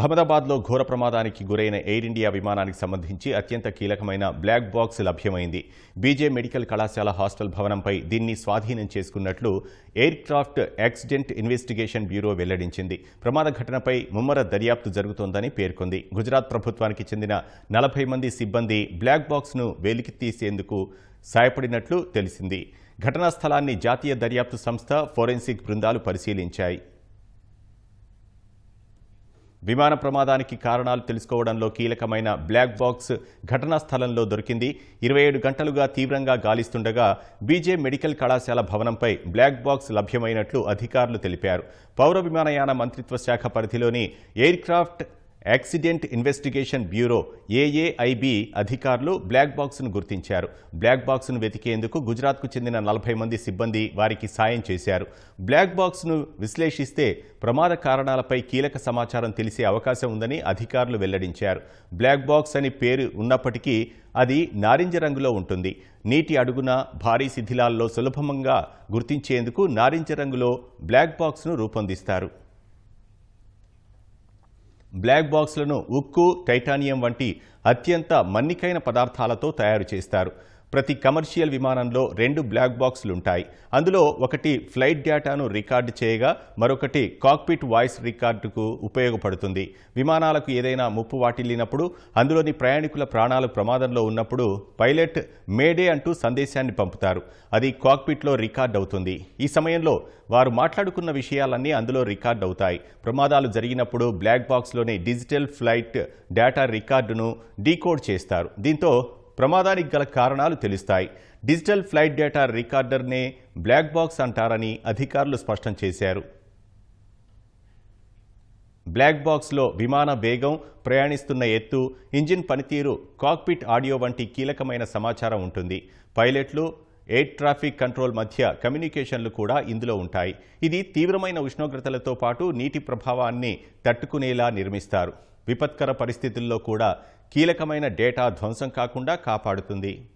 అహ్మదాబాద్లో ఘోర ప్రమాదానికి గురైన ఎయిర్ ఇండియా విమానానికి సంబంధించి అత్యంత కీలకమైన బ్లాక్ బాక్స్ లభ్యమైంది. బీజే మెడికల్ కళాశాల హాస్టల్ భవనంపై దీన్ని స్వాధీనం చేసుకున్నట్లు aircraft accident investigation bureau వెల్లడించింది. ప్రమాద ఘటనపై ముమ్మర దర్యాప్తు జరుగుతోందని పేర్కొంది. గుజరాత్ ప్రభుత్వానికి చెందిన నలభై మంది సిబ్బంది బ్లాక్ బాక్స్ను వెలికి తీసేందుకు సాయపడినట్లు తెలిసింది. ఘటనా స్థలాన్ని జాతీయ దర్యాప్తు సంస్థ ఫోరెన్సిక్ బృందాలు పరిశీలించాయి. విమాన ప్రమాదానికి కారణాలు తెలుసుకోవడంలో కీలకమైన బ్లాక్ బాక్స్ ఘటనా స్థలంలో దొరికింది. ఇరవై ఏడు గంటలుగా తీవ్రంగా గాలిస్తుండగా బీజే మెడికల్ కళాశాల భవనంపై బ్లాక్ బాక్స్ లభ్యమైనట్లు అధికారులు తెలిపారు. పౌర విమానయాన మంత్రిత్వ శాఖ పరిధిలోని aircraft accident investigation bureau AAIB అధికారులు బ్లాక్ బాక్స్ను గుర్తించారు. బ్లాక్ బాక్స్ను వెతికేందుకు గుజరాత్కు చెందిన నలభై మంది సిబ్బంది వారికి సాయం చేశారు. బ్లాక్ బాక్స్ను విశ్లేషిస్తే ప్రమాద కారణాలపై కీలక సమాచారం తెలిసే అవకాశం ఉందని అధికారులు వెల్లడించారు. బ్లాక్ బాక్స్ అని పేరు ఉన్నప్పటికీ అది నారింజ రంగులో ఉంటుంది. నీటి అడుగున భారీ శిథిలాల్లో సులభంగా గుర్తించేందుకు నారింజ రంగులో బ్లాక్ బాక్స్ను రూపొందిస్తారు. బ్లాక్ బాక్స్లను ఉక్కు టైటానియం వంటి అత్యంత మన్నికైన పదార్థాలతో తయారు చేస్తారు. ప్రతి కమర్షియల్ విమానంలో రెండు బ్లాక్ బాక్సులుంటాయి. అందులో ఒకటి ఫ్లైట్ డేటాను రికార్డు చేయగా మరొకటి కాక్పిట్ వాయిస్ రికార్డుకు ఉపయోగపడుతుంది. విమానాలకు ఏదైనా ముప్పు వాటిల్లినప్పుడు అందులోని ప్రయాణికుల ప్రాణాలు ప్రమాదంలో ఉన్నప్పుడు పైలట్ మేడే అంటూ సందేశాన్ని పంపుతారు. అది కాక్పిట్లో రికార్డ్ అవుతుంది ఈ సమయంలో వారు మాట్లాడుకున్న విషయాలన్నీ అందులో రికార్డ్ అవుతాయి ప్రమాదాలు జరిగినప్పుడు బ్లాక్ బాక్స్లోని డిజిటల్ ఫ్లైట్ డేటా రికార్డును డీకోడ్ చేస్తారు. దీంతో ప్రమాదానికి గల కారణాలు తెలుస్తాయి. డిజిటల్ ఫ్లైట్ డేటా రికార్డర్నే బ్లాక్ బాక్స్ అంటారని అధికారులు స్పష్టం చేశారు. బ్లాక్ బాక్స్లో విమాన వేగం ప్రయాణిస్తున్న ఎత్తు ఇంజిన్ పనితీరు కాక్పిట్ ఆడియో వంటి కీలకమైన సమాచారం ఉంటుంది. పైలట్లు ఎయిర్ ట్రాఫిక్ కంట్రోల్ మధ్య కమ్యూనికేషన్లు కూడా ఇందులో ఉంటాయి. ఇది తీవ్రమైన ఉష్ణోగ్రతలతో పాటు నీటి ప్రభావాన్ని తట్టుకునేలా నిర్మిస్తారు. విపత్కర పరిస్థితుల్లో కూడా కీలకమైన డేటా ధ్వంసం కాకుండా కాపాడుతుంది.